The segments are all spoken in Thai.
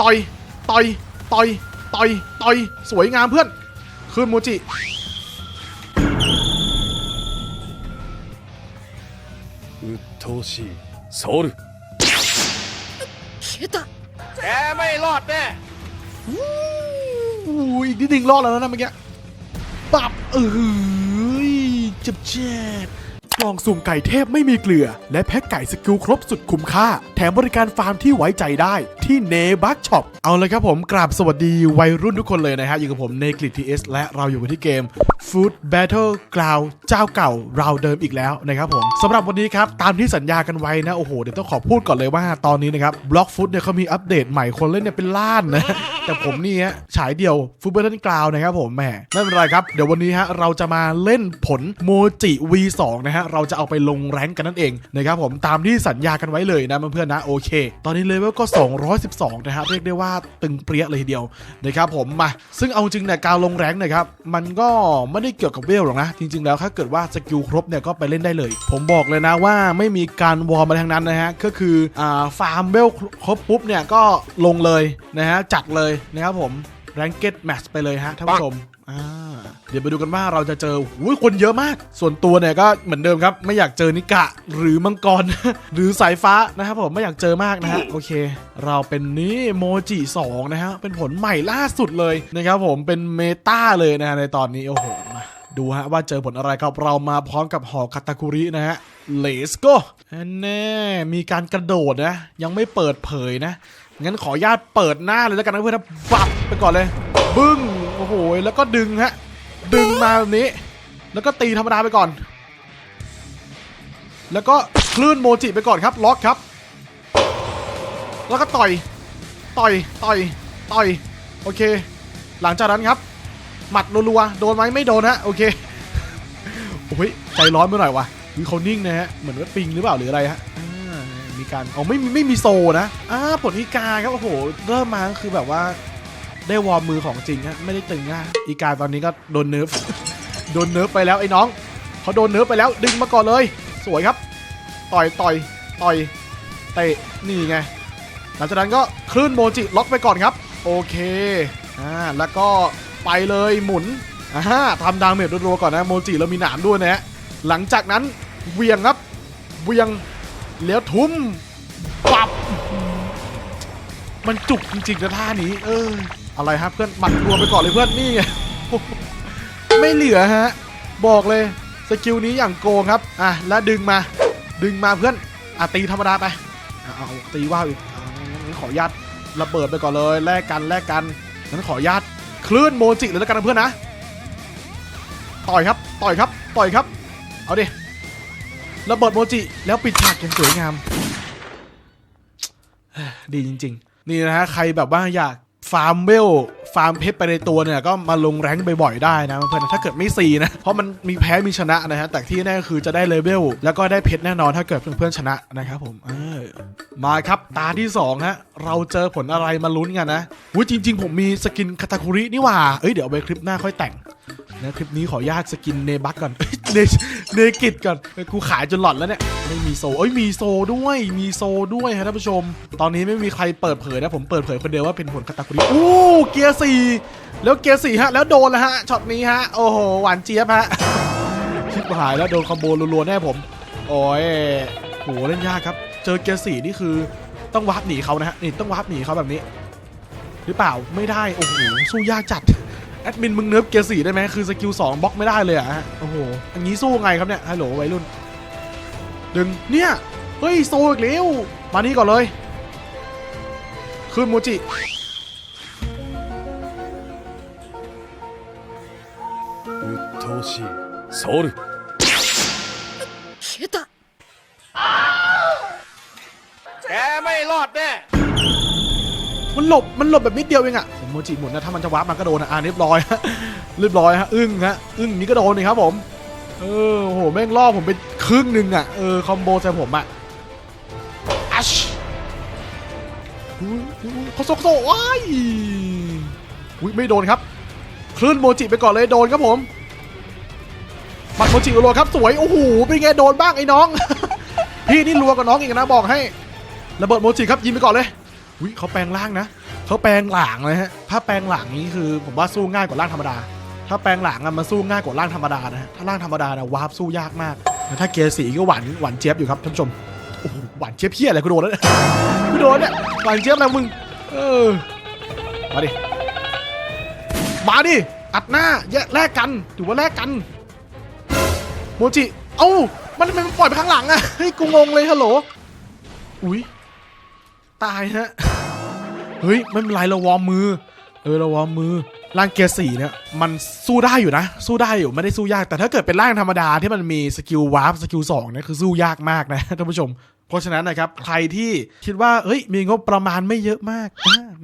ต่อย ต่อย ต่อย ต่อย ต่อย สวยงามเพื่อน คืนโมจิ 鬱陶しいソウル消えた แกไม่รอดแน่ อู้ยอีกนิดนึงรอดแล้วนะเมื่อกี้ปับเอ้ยเจ็บเจ็บ กล่องสุ่มไก่เทพไม่มีเกลือ และแพ็คไก่สกิลครบสุดคุ้มค่า แถมบริการฟาร์มที่ไว้ใจได้ที่เนบักช็อปเอาเลยครับผมกราบสวัสดีวัยรุ่นทุกคนเลยนะฮะอยู่กับผมเนกลิทีเอสและเราอยู่กันที่เกม Food Battle Ground เจ้าเก่าเราเดิมอีกแล้วนะครับผมสำหรับวันนี้ครับ ตามที่สัญญากันไว้นะ โอ้โห เดี๋ยวต้องขอพูดก่อนเลยว่าตอนนี้นะครับบล็อกฟุตเนี่ยเขามีอัปเดตใหม่คนเล่นเนี่ยเป็นล้านนะ แต่ผมนี่ฮะฉายเดียว Food Battle Ground นะครับผมแหมไม่เป็นไรครับ เดี๋ยววันนี้ฮะเราจะมาเล่นผลโมจิ V2 นะฮะเราจะเอาไปลงแรงกันนั่นเองนะครับผมตามที่สัญญากันไว้เลยนะเพื่อนๆนะโอเค ตอนนี้เลเวลก็ 212 นะฮะเรียกได้ว่าตึงเปรี้ยเลยทีเดียวนะครับผมมาซึ่งเอาจริงเนี่ยการลงแรงนะครับมันก็ไม่ได้เกี่ยวกับเวลหรอกนะ จริง ๆ แล้วถ้าเกิดว่าสกิลครบเนี่ยก็ไปเล่นได้เลย ผมบอกเลยนะว่าไม่มีการวอร์มอะไรทั้งนั้นนะฮะก็คืออ่าฟาร์มเวลครบปุ๊บเนี่ยก็ลงเลยนะฮะจัดเลยนะครับผมแรงเก็ตแมทไปเลยฮะท่านผู้ชม อ่าเดี๋ยวไปดูกันว่าเราจะเจออุ้ยคนเยอะมาก ส่วนตัวเนี่ยก็เหมือนเดิมครับ ไม่อยากเจอนิกะหรือมังกร หรือสายฟ้านะครับผมไม่อยากเจอมากนะฮะโอเค เราเป็นนี่โมจิ2นะฮะเป็นผลใหม่ล่าสุดเลยนะครับผมเป็นเมตาเลยนะฮะในตอนนี้โอ้โหมาดูฮะว่าเจอผลอะไรครับเรามาพร้อมกับหอคาตาคุรินะฮะเลสโกแน่มีการกระโดดนะ ยังไม่เปิดเผยนะงั้นขออนุญาตเปิดหน้าเลยแล้วกันนะเพื่อนนะบับไปก่อนเลย บึ้ง โอ้โห แล้วก็ดึงฮะ ดึงมาแบบนี้ แล้วก็ตีธรรมดาไปก่อน แล้วก็คลื่นโมจิไปก่อนครับ ล็อกครับ แล้วก็ต่อย ต่อย ต่อย ต่อย โอเค หลังจากนั้นครับ หมัดรัวๆ โดนไหมไม่โดนฮะ โอเค โอ้ย ใจร้อนไปหน่อยวะคือเขานิ่งนะฮะ เหมือนว่าปิงหรือเปล่าหรืออะไรฮะมีการ อ๋อ ไม่ไม่มีโซนะ อ่า ผลอีกาครับ โอ้โห เริ่มมาคือแบบว่า ได้วอร์มมือของจริงฮะไม่ได้ตึงอะอีกาตอนนี้ก็โดนเนิร์ฟโดนเนิร์ฟไปแล้วไอ้น้องเขาโดนเนิร์ฟไปแล้วดึงมาก่อนเลย สวยครับ ต่อยต่อยต่อยเตะนี่ไงหลังจากนั้นก็คลื่นโมจิล็อกไปก่อนครับ โอเคอ่าแล้วก็ไปเลยหมุนอ่าทำดาเมจรัวๆก่อนนะโมจิแล้วมีหนามด้วยนะฮะหลังจากนั้นเวียงครับเวียงแล้วทุ่มปับ มันจุกจริงๆนะท่านี้ เออ อะไรฮะเพื่อนหมัดรัวไปก่อนเลยเพื่อนนี่ไงไม่เหลือฮะบอกเลยสกิลนี้อย่างโกงครับอะแล้วดึงมาดึงมาเพื่อนอะตีธรรมดาไปเอาตีว่าวอีกงั้นขออนุญาตระเบิดไปก่อนเลยแลกกันแลกกันงั้นขออนุญาตคลื่นโมจิเลยแล้วกันนะเพื่อนนะต่อยครับต่อยครับต่อยครับ เอาดิระเบิดโมจิแล้วปิดฉากอย่างสวยงาม ดีจริง ๆ นี่นะฮะใครแบบว่าอยาก ฟาร์มเวลฟาร์มเพชรไปในตัวเนี่ยก็มาลงแรงบ่อยๆได้นะเพื่อนถ้าเกิดไม่ซีนะเพราะมันมีแพ้มีชนะนะฮะแต่ที่แน่คือจะได้เลเวลแล้วก็ได้เพชรแน่นอนถ้าเกิดเพื่อนๆชนะนะครับผมเออมาครับตาที่2ฮะเราเจอผลอะไรมาลุ้นกันนะวุ้ยจริง ๆ ผมมีสกินคาตาคุรินี่ว่าเอ้ยเดี๋ยวไว้คลิปหน้าค่อยแต่งนะคลิปนี้ขอญาตสกินเนบักก่อน เนเนกิดก่อนกูขายจนหลอนแล้วเนี่ย ไม่มีโซเอ้ยมีโซด้วยมีโซด้วยฮะท่านผู้ชม ตอนนี้ไม่มีใครเปิดเผยนะผมเปิดเผยคนเดียวว่าเป็นผลคาตาคุริอู้เกียร์สี่แล้วเกียร์สี่ฮะแล้วโดนแล้วฮะช็อตนี้ฮะโอ้โหหวานเจี๊ยบฮะชิบหายแล้วโดนคอมโบรัวๆแน่ผมโอ้ยโหเล่นยากครับ เจอเกียร์สี่นี่คือต้องวาร์ปหนีเขานะฮะนี่ต้องวาร์ปหนีเขาแบบนี้ หรือเปล่าไม่ได้โอ้โหสู้ยากจัด แอดมินมึงเนิร์ฟเกียร์สี่ได้ไหมคือสกิลสองบล็อกไม่ได้เลยอะฮะโอ้โหอันนี้สู้ไงครับเนี่ยฮัลโหลวัยรุ่น ดึง เนี่ย เฮ้ย โซอีกแล้ว มานี่ก่อนเลย คืนโมจิ 鬱陶しいソウル消えた แกไม่รอดแน่ มันหลบ มันหลบแบบนิดเดียวเองอะผม โมจิหมุนนะถ้ามันจะวาร์ปมันก็โดนอะอ่าเรียบร้อยฮะเรียบร้อยฮะอึ้งฮะอึ้งนี้ก็โดนนี่ครับผมเออโหแม่งล่อผมไปครึ่งหนึ่งอะเออคอมโบใส่ผมอะอัชอุ๊ยอุ๊ยเขาซโซว้ายอุ้ยไม่โดนครับคลื่นโมจิไปก่อนเลยโดนครับผมบัตรโมจิรัวครับสวยโอ้โหเป็นไงโดนบ้างไอ้น้อง พี่นี่รัวกว่าน้องอีกนะบอกให้ระเบิดโมจิครับยิงไปก่อนเลยอุ้ยเขาแปลงร่างนะ เขาแปลงหลางเลยฮะ ถ้าแปลงหลางนี้คือผมว่าสู้ง่ายกว่าร่างธรรมดา ถ้าแปลงหลางอะมันสู้ง่ายกว่าร่างธรรมดานะฮะ ถ้าร่างธรรมดานะวาร์ปสู้ยากมากแต่ถ้าเกียร์สีก็หวานหวานเจี๊ยบอยู่ครับท่านผู้ชม โอ้โหหวานเจี๊ยบเพี้ยอะไรกูโดนแล้วเนี่ยกูโดนเนี่ยหวานเจี๊ยบอะไรมึง เออ มาดิ มาดิ อัดหน้าแยกแลกกันถือว่าแลกกัน โมจิ เอ้า มันทำไมมันปล่อยไปข้างหลังอะเฮ้ย กูงงเลยฮัลโหล อุ้ยตายฮะ เฮ้ยไม่เป็นไรเราวอร์มมือ เออเราวอร์มมือร่างเกียร์สี่เนี่ยมันสู้ได้อยู่นะ สู้ได้อยู่ไม่ได้สู้ยากแต่ถ้าเกิดเป็นร่างธรรมดาที่มันมีสกิลวาร์ปสกิลสองเนี่ยคือสู้ยากมากนะท่านผู้ชม เพราะฉะนั้นนะครับ ใครที่คิดว่าเฮ้ยมีงบประมาณไม่เยอะมาก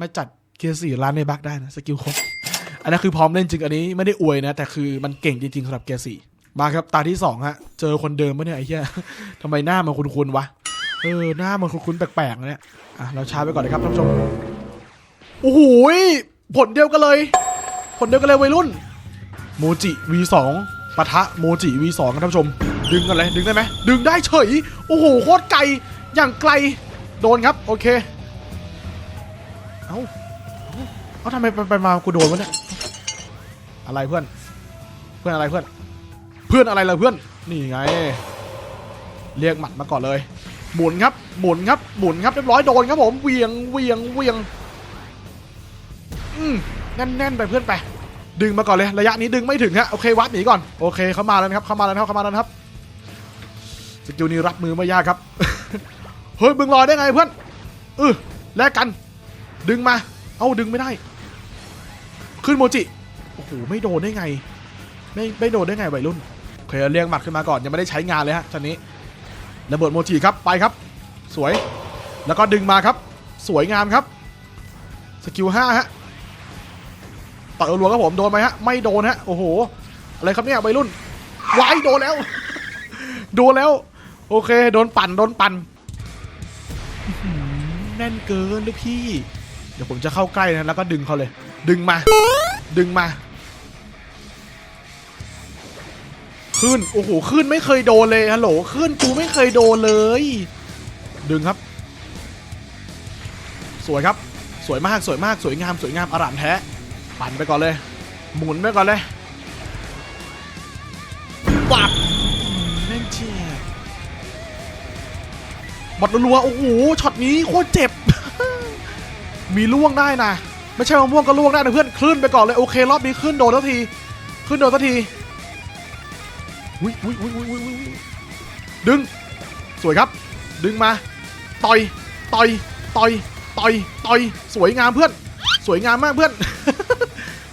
มาจัดเกียร์สี่ร้านในบักได้นะสกิลครบอันนั้นคือพร้อมเล่นจริงอันนี้ไม่ได้อวยนะ แต่คือมันเก่งจริงๆสำหรับเกียร์สี่มาครับตาที่สองฮะเจอคนเดิมปะเนี่ยไอ้เหี้ยทำไมหน้ามันคุ้นๆวะเออหน้ามันคุ้นๆแปลกๆเนี่ยอะเราช้าไปก่อนนะครับท่านผู้ชม โอ้โหผลเดียวกันเลย ผลเดียวกันเลยวัยรุ่น โมจิ V2 ปะทะโมจิ V2 ครับท่านผู้ชม ดึงกันเลยดึงได้ไหมดึงได้เฉย โอ้โหโคตรไกล อย่างไกล โดนครับ โอเค เอ้า เอ้าเอาทำไมไปไปมากูโดนวะเนี่ย อะไรเพื่อน เพื่อนอะไรเพื่อน เพื่อนอะไรล่ะเพื่อน นี่ไง เรียกหมัดมาก่อนเลย หมุนครับ หมุนครับ หมุนครับ เรียบร้อยโดนครับผม เวียง เวียง เวียง อืมแน่นๆไปเพื่อนไป ดึงมาก่อนเลย ระยะนี้ดึงไม่ถึงฮะ โอเควัดหนีก่อน โอเคเขามาแล้วนะครับเขามาแล้วครับ เขามาแล้วครับ สกิลนี้รับมือไม่ยากครับ เฮ้ยมึงรอได้ไงเพื่อนเออแลกกัน ดึงมา เอ้าดึงไม่ได้ ขึ้นโมจิ โอ้โหไม่โดนได้ไง ไม่ไม่โดนได้ไงวัยรุ่นเคเรียกหมัดขึ้นมาก่อนยังไม่ได้ใช้งานเลยฮะตอนนี้ระเบิดโมจิครับไปครับ สวย แล้วก็ดึงมาครับ สวยงามครับ สกิลห้าฮะ ต่อยรัวๆครับผมโดนไหมฮะไม่โดนฮะโอ้โหอะไรครับเนี่ยวัยรุ่นวายโดนแล้ว โดนแล้ว โอเค โดนปั่นโดนปั่นแน่นเกินลูกพี่ เดี๋ยวผมจะเข้าใกล้นะแล้วก็ดึงเขาเลย ดึงมา ดึงมา ขึ้นโอ้โหขึ้นไม่เคยโดนเลยฮัลโหลขึ้นกูไม่เคยโดนเลย ดึงครับ สวยครับ สวยมากสวยมากสวยงามสวยงามอร่ามแท้ ปั่นไปก่อนเลย หมุนไปก่อนเลยปับเล่นเชียบอดรัวโอ้โหช็อตนี้โคตรเจ็บ มีล่วงได้นะ ไม่ใช่มะม่วงก็ล่วงได้นะเพื่อนคลื่นไปก่อนเลยโอเครอบนี้ขึ้นโดนทันที ขึ้นโดนทันทีอุ้ยอุ้ยอุ้ยอุ้ยอุ้ยอุ้ยดึง สวยครับ ดึงมา ต่อย ต่อย ต่อย ต่อย ต่อย สวยงามเพื่อน สวยงามมากเพื่อน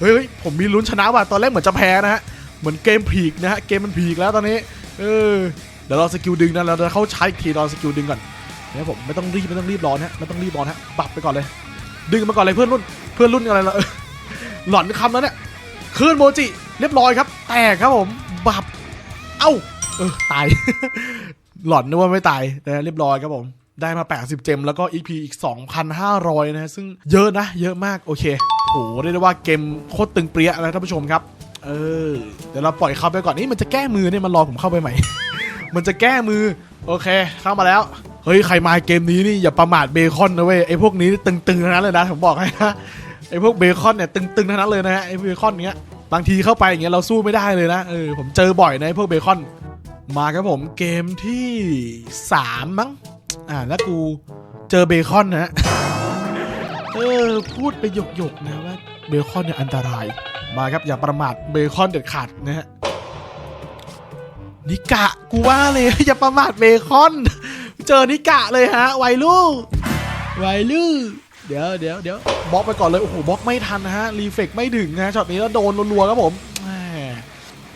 เฮ้ยผมมีลุ้นชนะว่ะตอนแรกเหมือนจะแพ้นะฮะเหมือนเกมผีกนะฮะเกมมันผีกแล้วตอนนี้เออเดี๋ยวราสกิลดึงนะเราจะเข้าใช้อีกทีรอสกิลดึงก่อนเนี่ยผมไม่ต้องรีบไม่ต้องรีบร้อนฮะไม่ต้องรีบร้อนฮะปรับไปก่อนเลย ดึงมาก่อนเลยเพื่อนรุ่นเพื่อนรุ่นอะไรละหล่อนคำแล้วเนี่ยคลื่นโมจิเรียบร้อยครับ แตกครับผมบับเอ้าเออตาย หล่อนนึกว่าไม่ตายแต่เรียบร้อยครับผมได้มา 80 เจม แล้วก็ EP อีก 2,500 นะฮะซึ่งเยอะนะ เยอะมาก โอเค โหเรียกได้ว่าเกมโคตรตึงเปรี้ยนะท่านผู้ชมครับ เออ เดี๋ยวเราปล่อยเข้าไปก่อนนี่มันจะแก้มือเนี่ยมันรอผมเข้าไปใหม่ มันจะแก้มือ โอเค เข้ามาแล้ว เฮ้ยใครมาเกมนี้นี่อย่าประมาทเบคอนนะเว้ยไอ้พวกนี้ตึงๆทั้งนั้นเลยนะผมบอกให้นะไอ้พวกเบคอนเนี่ยตึงๆทั้งนั้นเลยนะฮะไอ้เบคอนเนี้ยบางทีเข้าไปอย่างเงี้ยเราสู้ไม่ได้เลยนะเออผมเจอบ่อยในะพวกเบคอน มาครับผมเกมที่สามมั้งอ่าแล้วกูเจอเบคอนนะ เออ พูดไปหยกๆนะว่าเบคอนเนี่ยอันตราย มาครับอย่าประมาทเบคอนเด็ดขาดนะฮะ นิกะกูว่าเลย อย่าประมาทเบคอน เจอนิกะเลยฮะไวลูกไวลูกเดี๋ยวเดี๋ยวเดี๋ยวบล็อกไปก่อนเลยโอ้โหบล็อกไม่ทันนะฮะรีเฟกไม่ถึงนะฮะช็อตนี้แล้วโดนรัวๆครับผม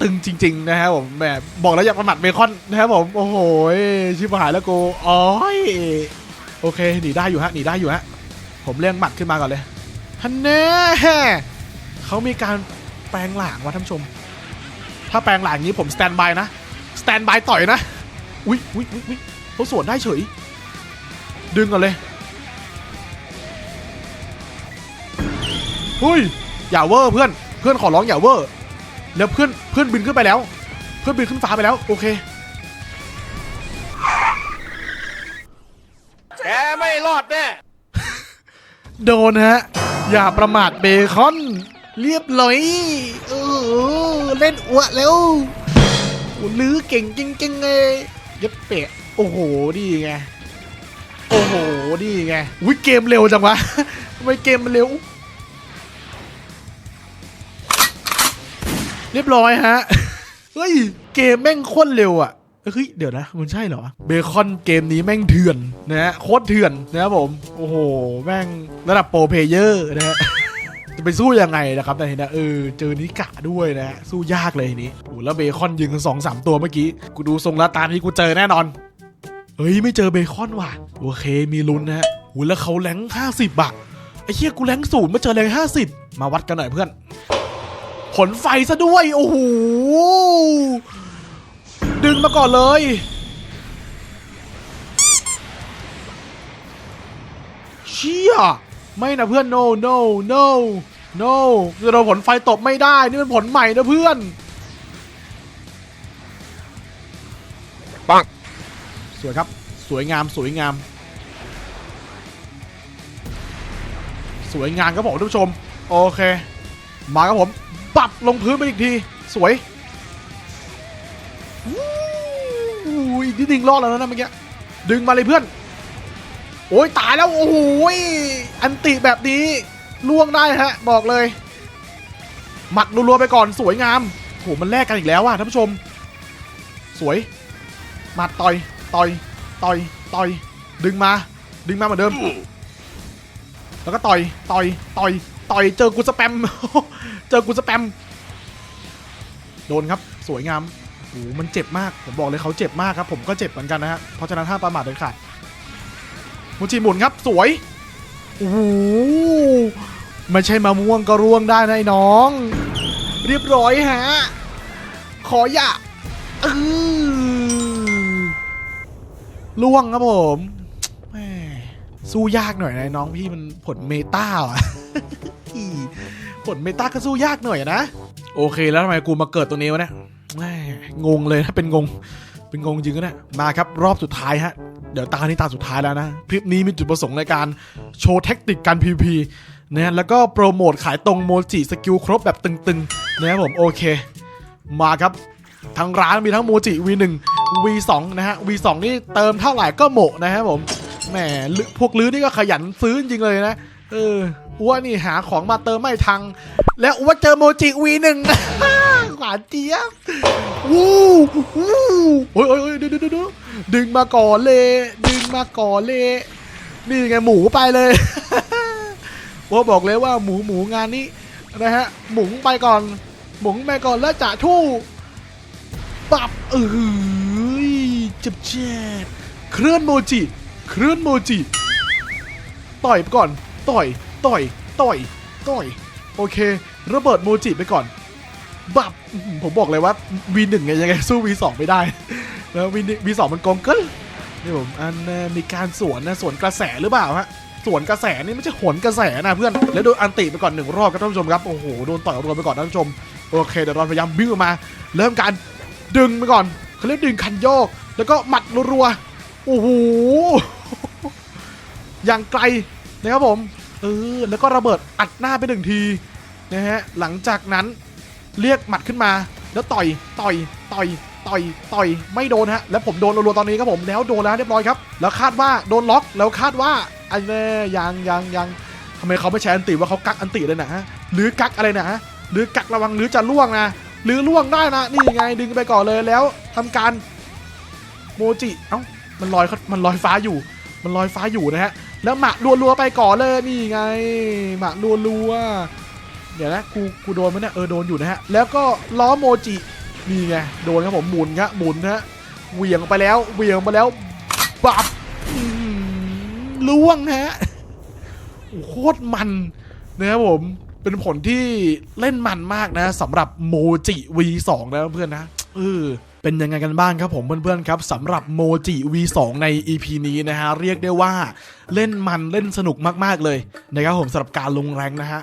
ตึงจริง ๆ นะครับผมแหมบอกแล้วอย่าประมาทเบคอนนะครับผม โอ้โหชิบหายแล้วกูอ๋อยโอเคหนีได้อยู่ฮะหนีได้อยู่ฮะ ผมเรียกหมัดขึ้นมาก่อนเลยฮันแน่เขามีการแปลงหลางว่ะท่านผู้ชม ถ้าแปลงหลางงนี้ผมสแตนบายนะ สแตนบายต่อยนะ อุ๊ยอุ๊ยอุ๊ยอุ๊ยเขาสวนได้เฉย ดึงก่อนเลยเฮ้ย อย่าเวอร์เพื่อน เพื่อนขอร้องอย่าเวอร์ แล้วเพื่อนเพื่อนบินขึ้นไปแล้ว เพื่อนบินขึ้นฟ้าไปแล้ว โอเค โดนฮะ อย่าประมาทเบคอน เรียบร้อยเออเล่นอ้วแล้วโอ้ลือเก่งจริงๆเลยเย็บเปะโอ้โหดีไงโอ้โหดีไงวิเกมเร็วจังวะทำไมเกมมันเร็ว เรียบร้อยฮะเฮ้ยเกมแม่งโคตรเร็วอะ เฮ้ยเดี๋ยวนะมันใช่เหรอเบคอนเกมนี้แม่งเถื่อนนะฮะโคตรเถื่อนนะครับผมโอ้โหแม่งระดับโปรเพเยอร์นะฮะจะไปสู้ยังไงนะครับแต่ทีนี้เออเจอนิกะด้วยนะฮะสู้ยากเลยทีนี้โอ้แล้วเบคอนยิงกันสองสามตัวเมื่อกี้ กูดูทรงล้วตามที่กูเจอแน่นอนเฮ้ยไม่เจอเบคอนว่ะ โอเคมีลุ้นนะฮะโอ้แล้วเขาแรงห้าสิบอะไอ้เหี้ยกูแรงศูนย์มาเจอแรงห้าสิบมาวัดกันหน่อยเพื่อน ผลไฟซะด้วย โอ้โห ดึงมาก่อนเลย เชี่ย ไม่นะเพื่อน no no no no จะโดนผลไฟตบไม่ได้ นี่มันผลใหม่นะเพื่อนปังสวยครับ สวยงาม สวยงาม สวยงามครับผมท่านผู้ชม โอเค มาครับผม ปับลงพื้นไปอีกที สวย อู้ยอีกนิดนึงรอดแล้วนะเมื่อกี้ดึงมาเลยเพื่อน โอ้ยตายแล้ว โอ้โหยอันติแบบนี้ล่วงได้ฮะ บอกเลย หมัดรัวๆไปก่อนสวยงามโหมันแลกกันอีกแล้วว่ะท่านผู้ชม สวยหมัดต่อยต่อยต่อยต่อย ดึงมา ดึงมาเหมือนเดิม แล้วก็ต่อยต่อยต่อยต่อยเจอกูสแปม เจอกูสแปม โดนครับสวยงาม โอ้มันเจ็บมาก ผมบอกเลยเขาเจ็บมากครับ ผมก็เจ็บเหมือนกันนะฮะ เพราะฉะนั้นห้ามประมาทเด็ดขาดมูจิหมุนครับสวย โอ้โหไม่ใช่มะม่วงก็ร่วงได้นะไอ้น้อง เรียบร้อยฮะ ขออย่าเออล่วงครับผมแหมสู้ยากหน่อยนะน้องพี่มันผลเมตาอะผลเมตาก็สู้ยากหน่อยนะ โอเคแล้วทำไมกูมาเกิดตรงนี้วะเนี่ย แม่งงเลยนะเป็นงง เป็นงงจริงก็นี่ยมาครับรอบสุดท้ายฮะ เดี๋ยวตานี้ตาสุดท้ายแล้วนะ คลิปนี้มีจุดประสงค์ในการโชว์เทคนิคการ PVP นะแล้วก็โปรโมทขายตรงโมจิสกิลครบแบบตึงๆนะครับผมโอเค มาครับทางร้านมีทั้งโมจิ V1 V2 นะฮะ V2 นี่เติมเท่าไหร่ก็โมะนะครับผมแหมลืพวกลื้อนี่ก็ขยันซื้อจริงเลยนะ เออ อ้วนี่หาของมาเติมไม่ทัง แล้วอ้วเจอโมจิ V1 หนึ่งหวานเจี๊ยบวู้วู้โอ้ยโอ้ยดูดูดูดูดึงมาก่อนเลย ดึงมาก่อนเลย นี่ไงหมูไปเลยว่าบอกเลยว่าหมูหมูงานนี้นะฮะ หมุงไปก่อน หมุงไปก่อนแล้วจะทู่ปับเอ้ยเจ็บแจ็บเคลื่อนโมจิ เคลื่อนโมจิ ต่อยไปก่อน ต่อย ต่อยต่อยต่อยโอเค ระเบิดโมจิไปก่อนบับผมบอกเลยว่า V1 ไงยังไงสู้ V2 ไม่ได้ แล้ว V V2 มันกองเกินนี่ผมอันเอ่อมีการสวนนะสวนกระแสหรือเปล่าฮะสวนกระแสนี่ไม่ใช่หนกระแสนะเพื่อน แล้วโดนอันติไปก่อนหนึ่งรอบครับท่านผู้ชมครับ โอ้โห โดนต่อยรวมไปก่อนท่านผู้ชม โอเค เดี๋ยวเราพยายามบิ้วมา เริ่มการดึงไปก่อนเขาเรียกดึงคันโยก แล้วก็หมัดรัวๆ โอ้โห อย่างไกลนะครับผม เออแล้วก็ระเบิดอัดหน้าไปหนึ่งทีนะฮะหลังจากนั้นเรียกหมัดขึ้นมา แล้วต่อยต่อยต่อยต่อยต่อยไม่โดนฮะแล้วผมโดนรัวๆตอนนี้ครับผมแล้วโดนแล้วเรียบร้อยครับ แล้วคาดว่าโดนล็อกแล้วคาดว่าไอ้แน่ยังยังยังทำไมเขาไม่ใช้อันติว่าเขากักอันติเลยนะฮะหรือกักอะไรนะฮะหรือกักระวังหรือจะล่วงนะหรือล่วงได้นะนี่ไงดึงไปก่อนเลยแล้วทำการโมจิเอ้ามันลอยมันลอยฟ้าอยู่ มันลอยฟ้าอยู่นะฮะ แล้วหมะรัวๆไปก่อนเลยนี่ไง หมะรัวๆเดี๋ยวนะกูกูโดนไหมเนี่ยเออโดนอยู่นะฮะแล้วก็ล้อโมจินี่ไงโดนครับผมหมุนครับหมุนฮะเหวี่ยงไปแล้วเหวี่ยงไปแล้วบับอื้อหือล่วงฮะโอ้โหโคตรมันนะครับผมเป็นผลที่เล่นมันมากนะสำหรับโมจิ V2 นะเพื่อนนะเออ เป็นยังไงกันบ้างครับผมเพื่อนๆครับสำหรับโมจิ V2 ใน EP นี้นะฮะเรียกได้ว่าเล่นมันเล่นสนุกมากๆเลยนะครับผมสำหรับการลงแรงนะฮะ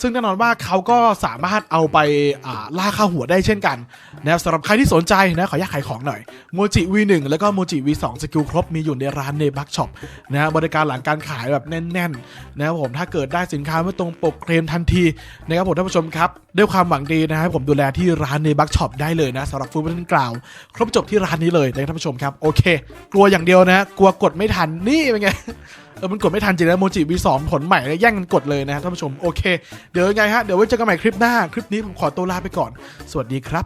ซึ่งแน่นอนว่าเขาก็สามารถเอาไปอ่าล่าค่าหัวได้เช่นกันนะครับสำหรับใครที่สนใจนะขออยากขายของหน่อยโมจิ V1 แล้วก็โมจิ V2 สกิลครบมีอยู่ในร้านเนบักช็อปนะฮะบริการหลังการขายแบบแน่นๆนะครับผมถ้าเกิดได้สินค้าไม่ตรงปกเคลมทันทีนะครับผมท่านผู้ชมครับด้วยความหวังดีนะครับผมดูแลที่ร้านเนบักช็อปได้เลยนะสำหรับฟู้ดเป็นกล่าวครบจบที่ร้านนี้เลยนะท่านผู้ชมครับโอเค กลัวอย่างเดียวนะ กลัวกดไม่ทันนี่เป็นไงเออมันกดไม่ทันจริงนะโมจิวีสองผลใหม่แล้วแย่งกันกดเลยนะครับท่านผู้ชมโอเค เดี๋ยวยังไงฮะเดี๋ยวไว้เจอกันใหม่คลิปหน้า คลิปนี้ผมขอตัวลาไปก่อน สวัสดีครับ